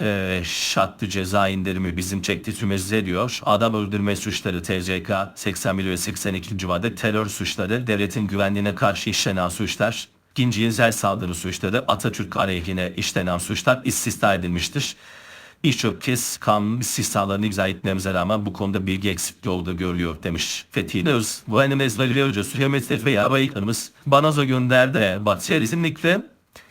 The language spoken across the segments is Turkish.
e, şartlı ceza indirimi bizim çektiğimiz ediyor. Adam öldürme suçları TCK 81 ve 82. madde terör suçları devletin güvenliğine karşı işlenen suçlar. İkinci cinsel saldırı suçları Atatürk aleyhine işlenen suçlar istisna edilmiştir. Birçok kez kanun istisnalarını izah etmemize rağmen bu konuda bilgi eksikliği olduğu görülüyor demiş. Fethi Öz, bu enemizleri önce Süleymetler ve Yabayıklarımız bana da gönderdi. Bak kesinlikle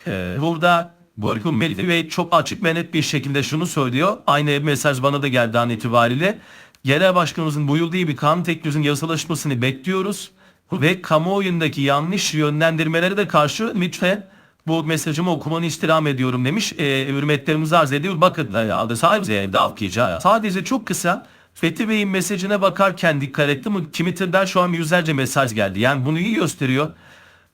e, burada Borgun Melih ve çok açık ve net bir şekilde şunu söylüyor. Aynı mesaj bana da geldi an itibariyle. Genel Başkanımızın buyurduğu bir kanun teklifinin yasalaşmasını bekliyoruz. Ve kamuoyundaki yanlış yönlendirmelere de karşı lütfen bu mesajımı okumanı istirham ediyorum demiş. E, hürmetlerimizi arz ediyor. Bakın e, adı sahibi evde okuyacağı. Sadece çok kısa Fethi Bey'in mesajına bakarken dikkat ettim. Twitter'dan şu an yüzlerce mesaj geldi. Yani bunu iyi gösteriyor.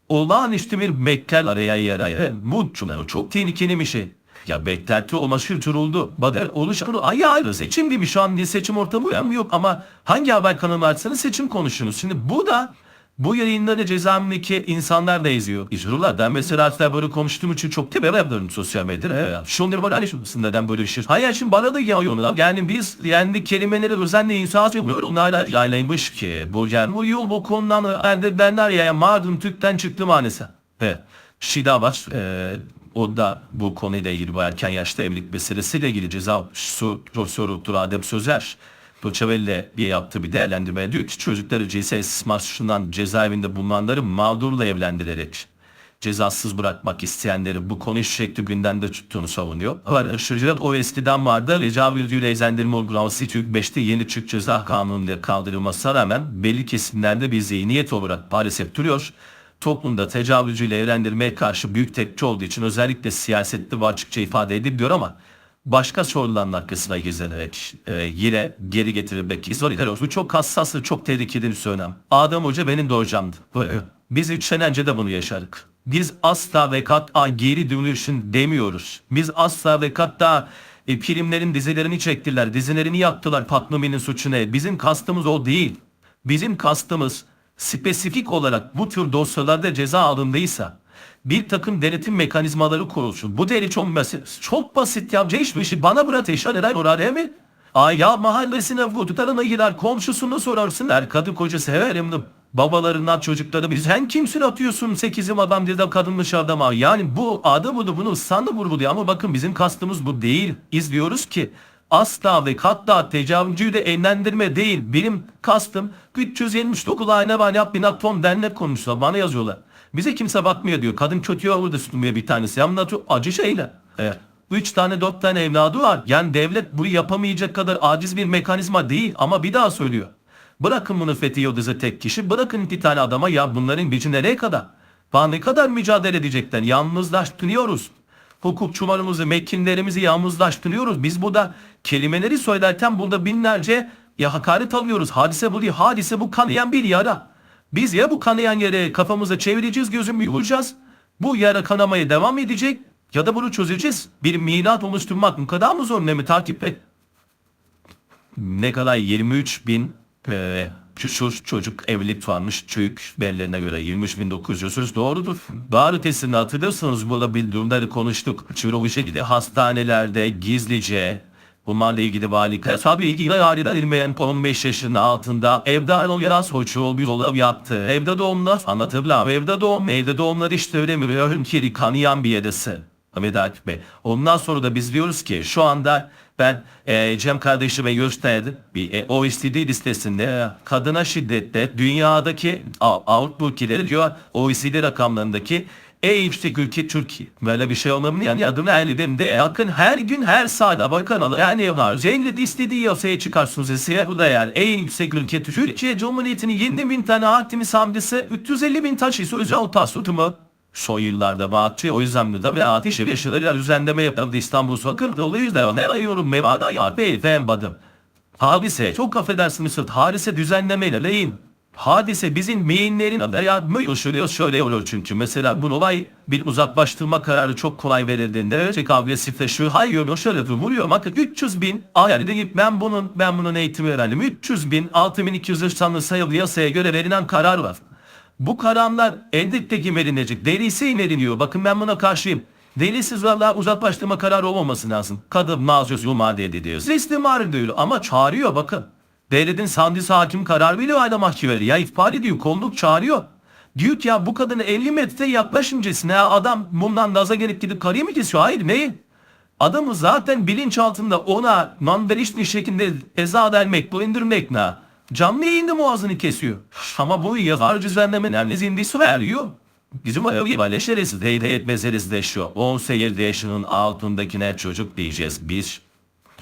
Olağanüstü bir bekler araya yaraya. Bu çok, tehlikeli bir şey. Ya beklenti olması duruldu. Badar oluşan ay ayrı seçim gibi şu an bir seçim ortamı yok ama hangi haber kanalı açsanız seçim konuşunuz. Şimdi bu da bu yayınları cezaevindeki insanlar da izliyor. İzliyorlar. Ben mesela hatta böyle konuştuğum için çok tepede yapıyorum sosyal medyada. Evet. Şunları böyle şunsun neden böyle bir şey. Hayır şimdi bana da yayıyorlar. Yani biz yani kelimeleri özenle insan yapıyoruz. Onlarla yaylaymış ki. Bu yani bu yol bu konudan yani benler ya mağdum Türk'ten çıktı maalesef. Evet. Şida var. Ee, o da bu konuyla ilgili bu erken yaşta evlilik meselesiyle ilgili ceza Profesör Doktor Adem Sözer Koçavelli bir yaptığı bir değerlendirme diyor ki çocukları cinsel istismar suçundan cezaevinde bulunanları mağdurla evlendirerek cezasız bırakmak isteyenleri bu konu şu şekli gündemde tuttuğunu savunuyor. Var aşırıcılar o eskiden vardı. Tecavüz ile ezendirme uygulaması Türk 5'te yeni Türk Ceza Kanunu'nda kaldırılmasına rağmen belli kesimlerde bir zihniyet olarak maalesef duruyor toplumda tecavüzcüyle evlendirmeye karşı büyük tepki olduğu için özellikle siyasette bu açıkça ifade ediliyor ama başka soruların arkasına gizlenerek e, yine geri getirilmek istiyor. Bu çok hassas ve çok tehlikeli bir söylem. Adem Hoca benim de hocamdı. Böyle. Biz üç sene önce de bunu yaşadık. Biz asla ve kat'a geri dönüşün demiyoruz. Biz asla ve kat'a e, filmlerin dizilerini çektiler, dizilerini yaptılar Patnomi'nin suçu ne? Bizim kastımız o değil. Bizim kastımız spesifik olarak bu tür dosyalarda ceza alındıysa bir takım denetim mekanizmaları kurulsun. Bu deli çok basit. Çok basit ya. Hiçbir şey bana bırak teşhir eder oraya mi? Ay ya mahallesine vurduklarına gider komşusunu sorarsın. Er kadın koca severim de babalarından çocukları biz sen kimsin atıyorsun sekizim adam diye de kadın dışarıda mı? Yani bu adı bunu bunu sandı vurguluyor ama bakın bizim kastımız bu değil. İzliyoruz ki asla ve katla tecavüzcüyü de evlendirme değil. Benim kastım 379 ayna var yap binat fon dernek konuşuyorlar. Bana yazıyorlar. Bize kimse bakmıyor diyor. Kadın kötü orada sunmuyor bir tanesi. Anlatıyor acı şeyle. Evet. Üç tane dört tane evladı var. Yani devlet bunu yapamayacak kadar aciz bir mekanizma değil. Ama bir daha söylüyor. Bırakın bunu Fethi Yıldız'ı tek kişi. Bırakın iki tane adama ya bunların gücü nereye kadar? Daha ne kadar mücadele edecekler? Yalnızlaştırıyoruz hukukçularımızı, mekkinlerimizi yalnızlaştırıyoruz. Biz burada kelimeleri söylerken burada binlerce ya hakaret alıyoruz. Hadise bu değil. Hadise bu kanayan bir yara. Biz ya bu kanayan yere kafamıza çevireceğiz, gözümü yumacağız. Bu yara kanamaya devam edecek ya da bunu çözeceğiz. Bir milat oluşturmak bu kadar mı zor ne mi takip et? Ne kadar 23 bin e, şu çocuk evlilik varmış Türk belirlerine göre 23.900 doğrudur. Daha ötesini hatırlıyorsanız burada bildirimleri konuştuk. Bir şekilde hastanelerde gizlice Bunlarla ilgili valilikler tabi ilgili aileler ilmeyen 15 yaşının altında evde olarak hoşçul bir olav yaptı. Evde doğumlar anlatırlar. Evde doğum, evde doğumlar işte mi? Hünkeri kanayan bir yedisi. Akif Bey. Ondan sonra da biz diyoruz ki şu anda ben e, Cem kardeşime gösterdim. Bir e, OECD listesinde e, kadına şiddette dünyadaki Avrupa ülkeleri diyor OECD rakamlarındaki en yüksek ülke Türkiye. Böyle bir şey olmamın yani adını elimde yakın her gün her saat haber kanalı yani var. Cennet istediği yasaya çıkarsınız size bu da yani en yüksek ülke Türkiye Cumhuriyeti'nin 20 bin tane haktimiz hamdisi 350 bin taşı özel tasarrumu son yıllarda battı. O yüzden de ve ateşi ve şırılar düzenleme yapıldı İstanbul. O yüzden ne arıyorum mevada ya beyefendi badım. Hadise çok affedersiniz hadise düzenlemeyle leyin. Hadise bizim meyinlerin ya şöyle şöyle olur çünkü mesela bu olay bir uzaklaştırma kararı çok kolay verildiğinde çok agresifleşiyor. Hayır şöyle vuruyor bakın 300 bin ayar deyip ben bunun ben bunun eğitimi verelim 300 bin 6200 sanlı sayılı yasaya göre verilen karar var. Bu kararlar elbette ki verilecek. Derisi veriliyor. Bakın ben buna karşıyım. Delisiz valla uzaklaştırma kararı olmaması lazım. Kadın mazur zulmade ediyor. İstimar diyor ama çağırıyor bakın. Devletin sandisi hakim karar veriyor ayda mahkemeleri. Ya ihbar ediyor kolluk çağırıyor. Diyor ki ya bu kadını 50 metre yaklaşıncasına ya adam mumdan gaza gelip gidip karıyı mı kesiyor? Hayır neyi? Adamı zaten bilinçaltında ona non-verişli şekilde eza vermek, bu ne? Canlı yayında boğazını kesiyor. Ama bu yazar düzenlemeler nezindisi veriyor. Bizim böyle şerefsiz heyet meselesi de şu. 18 yaşının altındakine çocuk diyeceğiz biz.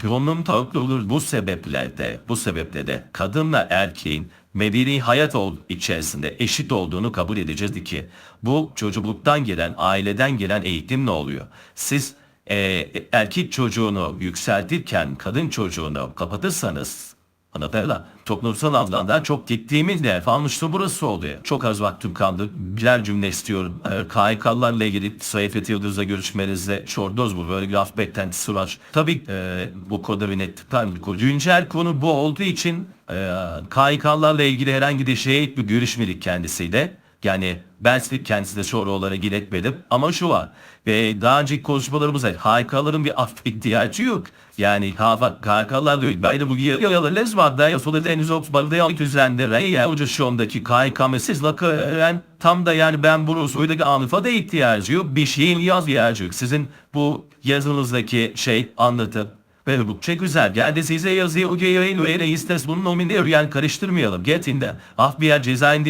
Konum tatlı olur bu sebeplerde, bu sebeple de kadınla erkeğin medeni hayat ol içerisinde eşit olduğunu kabul edeceğiz ki bu çocukluktan gelen, aileden gelen eğitim ne oluyor? Siz e, erkek çocuğunu yükseltirken kadın çocuğunu kapatırsanız Anlatayla toplumsal anlamda çok gittiğimizde fanuşta burası oluyor. Çok az vaktim kaldı. Birer cümle istiyorum. Eğer KHK'larla ilgili Sayın Fethi Yıldız'la görüşmenizde şordoz bu. Böyle graf beklentisi var. Tabii e, bu konuda bir bir konu. Güncel konu bu olduğu için e, KHK'larla ilgili herhangi bir şey bir görüşmedik kendisiyle. Yani ben size kendisine soru olarak iletmedim ama şu var. Ve daha önceki konuşmalarımızda HK'ların bir af ihtiyacı yok. Yani hava KHK'lar diyor. Ben bu yalarız var da ya sonra deniz opsbalı ya düzenlere ya ucu şu andaki meselesi yani tam da yani ben bunu söylediği anıfa da ihtiyacı yok. Bir şeyin yaz ihtiyacı yok. Sizin bu yazınızdaki şey anlatım ve bu çok güzel. Geldi size yazıyor. O yayın öyle istes bunun nomini yani karıştırmayalım. Getinde. Ah bir yer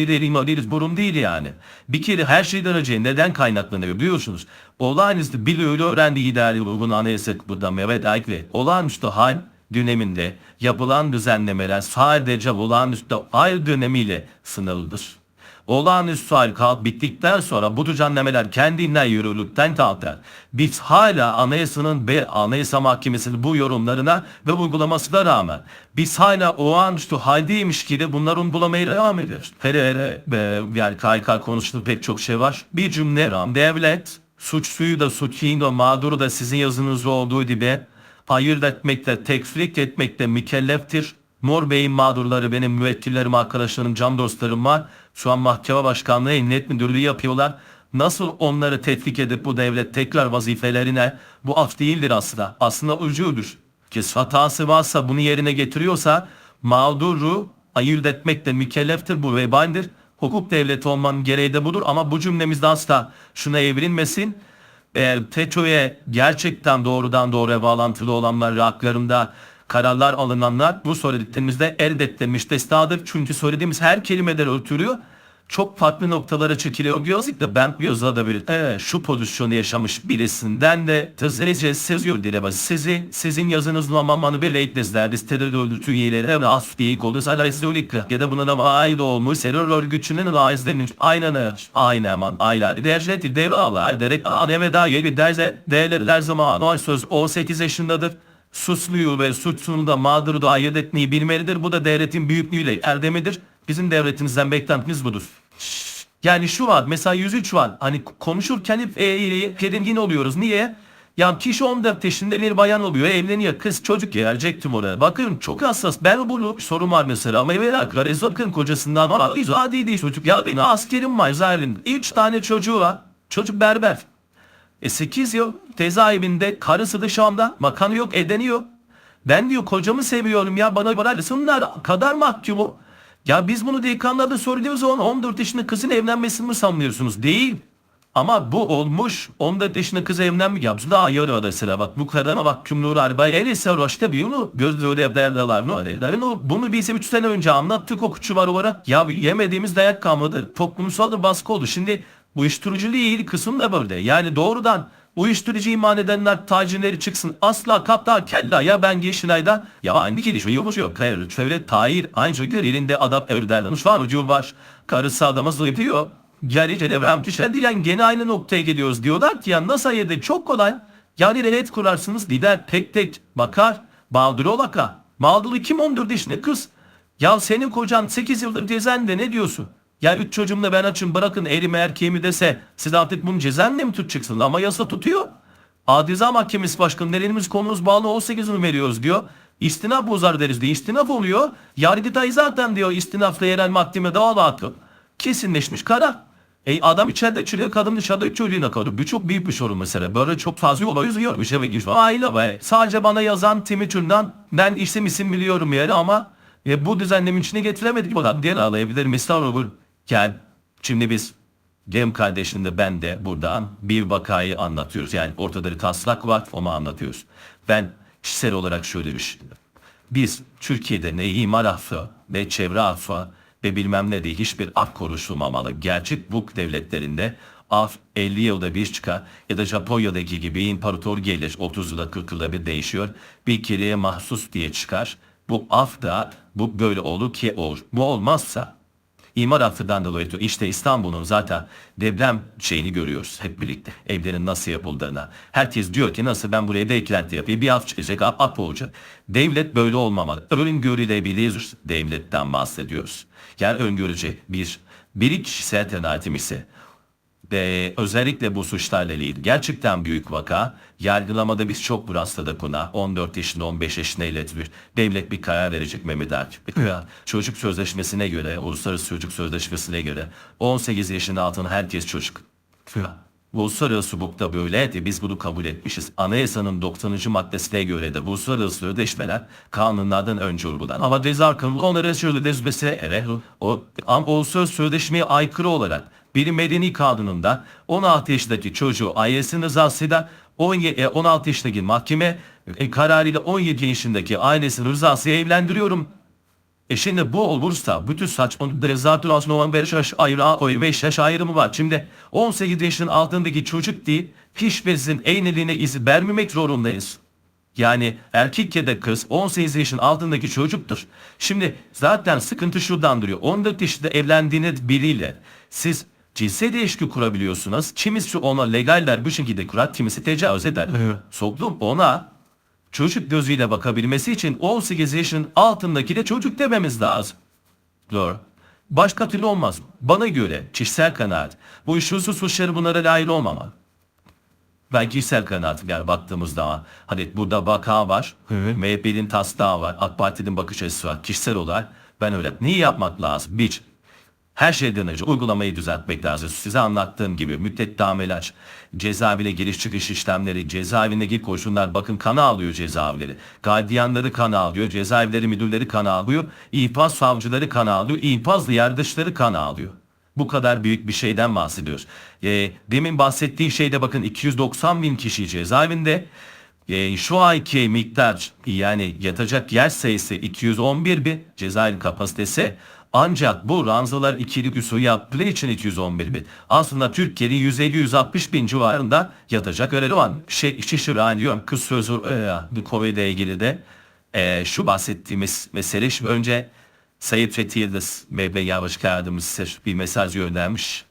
değilim o değiliz. Burun değil yani. Bir kere her şeyden önce neden kaynaklanıyor biliyorsunuz. Olağanüstü bir öyle öğrendiği idari uygun anayasa burada Mehmet Ayk ve olağanüstü hal döneminde yapılan düzenlemeler sadece olağanüstü hal dönemiyle sınırlıdır. Olağanüstü hal kalk bittikten sonra bu düzenlemeler kendinden yürürlükten kalkar. Biz hala anayasanın ve anayasa mahkemesinin bu yorumlarına ve uygulamasına rağmen biz hala olağanüstü haldeymiş gibi bunları uygulamaya devam ediyoruz. Hele hele ve yani KYK konuştuğu pek çok şey var. Bir cümle ram devlet suçluyu da suçluyu da mağduru da sizin yazınızda olduğu gibi ayırt etmekte, tekfik etmekte mükelleftir. Mor Bey'in mağdurları benim müvekkillerim, arkadaşlarım, can dostlarım var. Şu an mahkeme başkanlığı, emniyet müdürlüğü yapıyorlar. Nasıl onları tetkik edip bu devlet tekrar vazifelerine bu af değildir aslında. Aslında ucudur. Ki hatası varsa bunu yerine getiriyorsa mağduru ayırt etmekte mükelleftir bu vebaldir. Hukuk devleti olmanın gereği de budur ama bu cümlemizde asla şuna evrilmesin. Eğer FETÖ'ye gerçekten doğrudan doğruya bağlantılı olanlar haklarında kararlar alınanlar bu söylediklerimizde elbette müstesnadır. Çünkü söylediğimiz her kelimeden ötürü çok farklı noktalara çekiliyor. Diyoruz da ben gözle da bir evet, şu pozisyonu yaşamış birisinden de tezlerice seziyor dilemez. Sizi, sizin yazınız numamanı bir eğitmezler. İstediği örgütü üyeleri ve değil kolu salarizlik ya da buna da ait olmuş terör örgütünün laizlenmiş. Aynen aynen aman aylar. Derceti dev ağlar. Derek ademe daha bir derse değerler zaman o söz 18 yaşındadır suçluyu ve suçsunu da mağduru da ayırt etmeyi bilmelidir. Bu da devletin büyüklüğüyle erdemidir. Bizim devletimizden beklentimiz budur. Yani şu var mesela 103 var. Hani konuşurken hep e, tedirgin oluyoruz. Niye? Ya kişi 14 yaşında bir bayan oluyor evleniyor kız çocuk gelecektim oraya. Bakın çok hassas ben bunu sorun var mesela ama evvel bakın kocasından var. Adi değil çocuk ya benim askerim var zaten 3 tane çocuğu var. Çocuk berber. E 8 yıl cezaevinde karısı dışarıda makanı yok edeni yok. Ben diyor kocamı seviyorum ya bana bıraksınlar kadar mahkumu. Ya biz bunu delikanlılarda söylediğimiz zaman 14 yaşında kızın evlenmesini mi sanmıyorsunuz? Değil. Ama bu olmuş 14 yaşında kız evlenmek yapsın da ayır arasına bak bu kadar mahkumluğu araba el sarhoşta bir onu gözle öyle derler no bunu bize 3 sene önce anlattık okutçu var olarak ya yemediğimiz dayak kalmadı toplumsal da baskı oldu şimdi uyuşturucuyla ilgili kısım da böyle. Yani doğrudan uyuşturucu iman edenler tacirleri çıksın. Asla kapta kella ya ben Yeşilay'da ya aynı gelişme yok yok. Hayır çevre tayir aynı şekilde elinde adam evlerden var ucu var. Karısı adama zıplıyor. Gerice devrem düşen diyen gene aynı noktaya geliyoruz. Diyorlar ki ya nasıl yedi çok kolay. Yani devlet kurarsınız lider tek tek bakar. Mağduru olaka. Mağduru kim 14 yaşında kız. Ya senin kocan 8 yıldır cezende ne diyorsun? Ya üç çocuğumla ben açım bırakın erimi erkeğimi dese siz artık bunu cezaevinde mi tutacaksınız? Ama yasa tutuyor. Adiza Mahkemesi Başkanı elimiz konumuz bağlı 18'ini veriyoruz diyor. İstinaf bozar deriz diye istinaf oluyor. Yargıtay zaten diyor istinafla yerel mahkeme dava hakkı. Kesinleşmiş karar. E adam içeride çürüyor, kadın dışarıda çocuğuna kalıyor. Bu çok büyük bir sorun mesela. Böyle çok fazla olay yüzüyor. Bir şey ve. Aile ve sadece bana yazan Twitter'dan ben isim isim biliyorum yani ama e, bu düzenlemin içine getiremedik. Diğer ağlayabilir. Misal olur. Yani şimdi biz Cem kardeşim de ben de buradan bir vakayı anlatıyoruz. Yani ortada bir taslak var onu anlatıyoruz. Ben kişisel olarak şöyle düşünüyorum. Biz Türkiye'de ne imar affı ne çevre affı ve bilmem ne diye hiçbir af konuşulmamalı. Gerçek bu devletlerinde af 50 yılda bir çıkar ya da Japonya'daki gibi imparator gelir 30 yılda 40 yılda bir değişiyor. Bir kereye mahsus diye çıkar. Bu af da bu böyle olur ki olur. Bu olmazsa İmar affından dolayı işte İstanbul'un zaten deprem şeyini görüyoruz hep birlikte. Evlerin nasıl yapıldığına. Herkes diyor ki nasıl ben buraya da eklenti yapayım. Bir af çıkacak, af, af olacak. Devlet böyle olmamalı. Öngörülebilir devletten bahsediyoruz. Yani öngörücü bir, bir kişisel alternatif ise ve özellikle bu suçlarla ilgili gerçekten büyük vaka. Yargılamada biz çok rastladık buna. 14 yaşında 15 yaşında iletmiş. Devlet bir karar verecek Mehmet Akif. Çocuk sözleşmesine göre, Uluslararası Çocuk Sözleşmesi'ne göre 18 yaşının altında herkes çocuk. Uluslararası hukukta böyleydi. Biz bunu kabul etmişiz. Anayasanın 90. maddesine göre de uluslararası sözleşmeler kanunlardan önce uygulan. Ama ceza kanunu onlara sözleşmesine ere o ama uluslararası sözleşmeye aykırı olarak bir medeni kanununda 16 yaşındaki çocuğu ailesinin rızası eder 17, e, 16 yaşındaki mahkeme e, kararıyla 17 yaşındaki ailesinin rızası evlendiriyorum. E şimdi bu olursa bütün saçmalıkları zaten aslında olan 5 yaş ayrı 5 yaş ayrımı var. Şimdi 18 yaşının altındaki çocuk değil hiçbirimizin evliliğine izin vermemek zorundayız. Yani erkek ya da kız 18 yaşın altındaki çocuktur. Şimdi zaten sıkıntı şuradan duruyor. 14 yaşında evlendiğiniz biriyle siz cinsel ilişki kurabiliyorsunuz. Kimisi ona legaller bu şekilde kurar, kimisi tecavüz eder. Toplum ona çocuk gözüyle bakabilmesi için 18 yaşın altındaki de çocuk dememiz lazım. Doğru. Başka türlü olmaz. Bana göre kişisel kanaat. Bu işusu suçları bunlara dahil olmamalı. Ben kişisel kanaatim yani baktığımızda ama hani burada vaka var. MHP'nin taslağı var. AK Parti'nin bakış açısı var. Kişisel olarak ben öyle. Neyi yapmak lazım? Bir, her şeyden önce uygulamayı düzeltmek lazım. Size anlattığım gibi müddet cezaevine giriş çıkış işlemleri, cezaevindeki koşullar bakın kana alıyor cezaevleri. Gardiyanları kana alıyor, cezaevleri müdürleri kana alıyor, infaz savcıları kana alıyor, infaz yargıçları kana alıyor. Bu kadar büyük bir şeyden bahsediyoruz. E, demin bahsettiğim şeyde bakın 290 bin kişi cezaevinde. E, şu anki miktar yani yatacak yer sayısı 211 bin cezaevi kapasitesi. Ancak bu ranzalar ikili üsü yaptığı için 211 bin. Aslında Türkiye'de 150-160 bin civarında yatacak öyle olan şey işi şıraniyorum. Kız sözü e, bu Covid ile ilgili de e, şu bahsettiğimiz mesele şu önce Sayın Fethi Yıldız Mevle Yavaş Kağıdımız bir mesaj göndermiş.